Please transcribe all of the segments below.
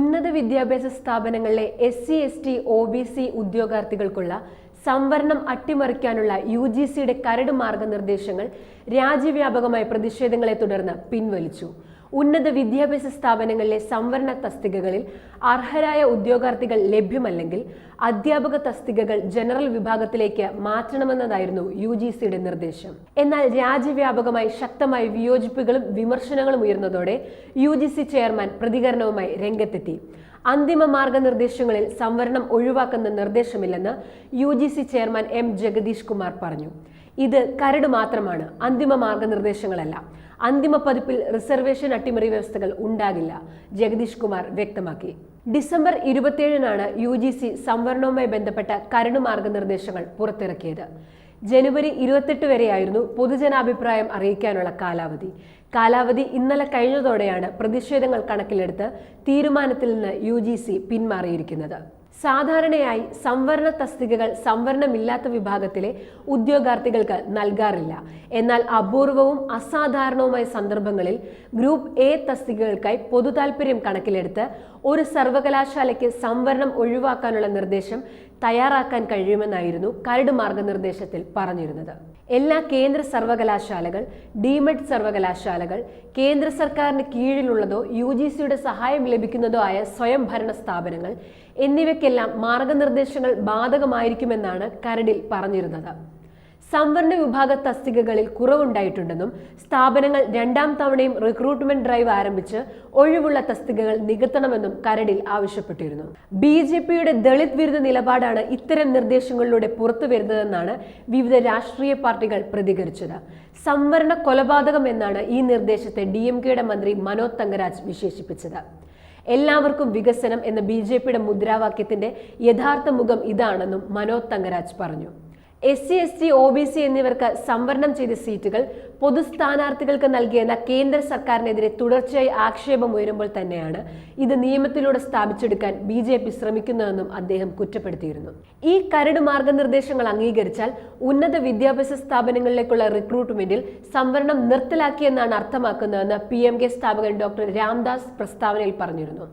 ഉന്നത വിദ്യാഭ്യാസ സ്ഥാപനങ്ങളിലെ S C S T O B C ഉദ്യോഗാർത്ഥികൾക്കുള്ള സംവരണം അട്ടിമറിക്കാനുള്ള യു ജി സിയുടെ കരട് മാർഗനിർദ്ദേശങ്ങൾ രാജ്യവ്യാപകമായ പ്രതിഷേധങ്ങളെ തുടർന്ന് പിൻവലിച്ചു. ഉന്നത വിദ്യാഭ്യാസ സ്ഥാപനങ്ങളിലെ സംവരണ തസ്തികകളിൽ അർഹരായ ഉദ്യോഗാർത്ഥികൾ ലഭ്യമല്ലെങ്കിൽ അധ്യാപക തസ്തികകൾ ജനറൽ വിഭാഗത്തിലേക്ക് മാറ്റണമെന്നതായിരുന്നു യു ജി സിയുടെ നിർദ്ദേശം. എന്നാൽ രാജ്യവ്യാപകമായി ശക്തമായി വിയോജിപ്പുകളും വിമർശനങ്ങളും ഉയർന്നതോടെ യു ജി സി ചെയർമാൻ പ്രതികരണവുമായി രംഗത്തെത്തി. അന്തിമ മാർഗനിർദ്ദേശങ്ങളിൽ സംവരണം ഒഴിവാക്കുന്ന നിർദ്ദേശമില്ലെന്ന് U G C chairman M Jagadish Kumar പറഞ്ഞു. ഇത് കരട് മാത്രമാണ് അന്തിമ മാർഗനിർദ്ദേശങ്ങളല്ല. അന്തിമ പതിപ്പിൽ റിസർവേഷൻ അട്ടിമറി വ്യവസ്ഥകൾ ഉണ്ടാകില്ല ജഗദീഷ് കുമാർ വ്യക്തമാക്കി. ഡിസംബർ ഇരുപത്തിയേഴിനാണ് യു ജി സി സംവരണവുമായി ബന്ധപ്പെട്ട കരട് മാർഗനിർദ്ദേശങ്ങൾ പുറത്തിറക്കിയത്. ജനുവരി ഇരുപത്തെട്ട് വരെയായിരുന്നു പൊതുജനാഭിപ്രായം അറിയിക്കാനുള്ള കാലാവധി. കാലാവധി ഇന്നലെ കഴിഞ്ഞതോടെയാണ് പ്രതിഷേധങ്ങൾ കണക്കിലെടുത്ത് തീരുമാനത്തിൽ നിന്ന് യു പിന്മാറിയിരിക്കുന്നത്. സാധാരണയായി സംവരണ തസ്തികകൾ സംവരണമില്ലാത്ത വിഭാഗത്തിലെ ഉദ്യോഗാർത്ഥികൾക്ക് നൽകാറില്ല. എന്നാൽ അപൂർവവും അസാധാരണവുമായ സന്ദർഭങ്ങളിൽ ഗ്രൂപ്പ് എ തസ്തികകൾക്കായി പൊതുതാൽപര്യം കണക്കിലെടുത്ത് ഒരു സർവകലാശാലയ്ക്ക് സംവരണം ഒഴിവാക്കാനുള്ള നിർദ്ദേശം തയ്യാറാക്കാൻ കഴിയുമെന്നായിരുന്നു കരട് മാർഗനിർദ്ദേശത്തിൽ പറഞ്ഞിരുന്നത്. എല്ലാ കേന്ദ്ര സർവകലാശാലകൾ ഡിമെഡ് സർവകലാശാലകൾ കേന്ദ്ര സർക്കാരിന് കീഴിലുള്ളതോ യു ജി സിയുടെ സഹായം ലഭിക്കുന്നതോ ആയ സ്വയംഭരണ സ്ഥാപനങ്ങൾ എന്നിവയ്ക്കെല്ലാം മാർഗനിർദ്ദേശങ്ങൾ ബാധകമായിരിക്കുമെന്നാണ് കരടിൽ പറഞ്ഞിരുന്നത്. സംവരണ വിഭാഗ തസ്തികകളിൽ കുറവുണ്ടായിട്ടുണ്ടെന്നും സ്ഥാപനങ്ങൾ രണ്ടാം തവണയും റിക്രൂട്ട്മെന്റ് ഡ്രൈവ് ആരംഭിച്ച് ഒഴിവുള്ള തസ്തികകൾ നികത്തണമെന്നും കരടിൽ ആവശ്യപ്പെട്ടിരുന്നു. ബി ജെ പിയുടെ ദളിത് വിരുദ്ധ നിലപാടാണ് ഇത്തരം നിർദ്ദേശങ്ങളിലൂടെ പുറത്തു വരുന്നതെന്നാണ് വിവിധ രാഷ്ട്രീയ പാർട്ടികൾ പ്രതികരിച്ചത്. സംവരണ കൊലപാതകം എന്നാണ് ഈ നിർദ്ദേശത്തെ ഡി എം കെയുടെ മന്ത്രി മനോജ് തങ്കരാജ് വിശേഷിപ്പിച്ചത്. എല്ലാവർക്കും വികസനം എന്ന ബി ജെ പിയുടെ മുദ്രാവാക്യത്തിന്റെ യഥാർത്ഥ മുഖം ഇതാണെന്നും മനോജ് തങ്കരാജ് പറഞ്ഞു. S C S T O B C എന്നിവർക്ക് സംവരണം ചെയ്ത സീറ്റുകൾ പൊതുസ്ഥാനാർത്ഥികൾക്ക് നൽകിയെന്ന കേന്ദ്ര സർക്കാരിനെതിരെ തുടർച്ചയായി ആക്ഷേപം ഉയരുമ്പോൾ തന്നെയാണ് ഇത് നിയമത്തിലൂടെ സ്ഥാപിച്ചെടുക്കാൻ ബി ജെ പി ശ്രമിക്കുന്നതെന്നും അദ്ദേഹം കുറ്റപ്പെടുത്തിയിരുന്നു. ഈ കരട് മാർഗനിർദ്ദേശങ്ങൾ അംഗീകരിച്ചാൽ ഉന്നത വിദ്യാഭ്യാസ സ്ഥാപനങ്ങളിലേക്കുള്ള റിക്രൂട്ട്മെന്റിൽ സംവരണം നിർത്തലാക്കിയെന്നാണ് അർത്ഥമാക്കുന്നതെന്ന് പി എം കെ സ്ഥാപകൻ ഡോക്ടർ രാംദാസ് പ്രസ്താവനയിൽ പറഞ്ഞിരുന്നു.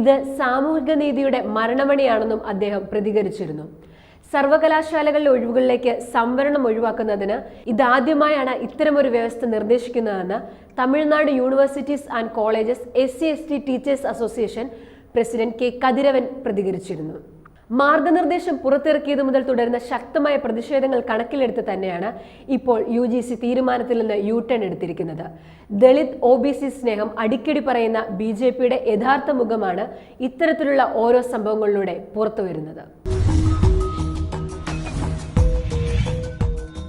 ഇത് സാമൂഹിക നീതിയുടെ മരണമണിയാണെന്നും അദ്ദേഹം പ്രതികരിച്ചിരുന്നു. സർവകലാശാലകളിലെ ഒഴിവുകളിലേക്ക് സംവരണം ഒഴിവാക്കുന്നതിന് ഇതാദ്യമായാണ് ഇത്തരമൊരു വ്യവസ്ഥ നിർദ്ദേശിക്കുന്നതെന്ന് Tamil Nadu universities and colleges S C S T teachers association president K Kathiravan പ്രതികരിച്ചിരുന്നു. മാർഗനിർദ്ദേശം പുറത്തിറക്കിയത് മുതൽ തുടരുന്ന ശക്തമായ പ്രതിഷേധങ്ങൾ കണക്കിലെടുത്ത് തന്നെയാണ് ഇപ്പോൾ യു ജി സി തീരുമാനത്തിൽ നിന്ന് യു ടേൺ എടുത്തിരിക്കുന്നത്. ദളിത് ഒ ബി സി സ്നേഹം അടിക്കടി പറയുന്ന ബി ജെ പിയുടെ യഥാർത്ഥ മുഖമാണ് ഇത്തരത്തിലുള്ള ഓരോ സംഭവങ്ങളിലൂടെ പുറത്തുവരുന്നത്.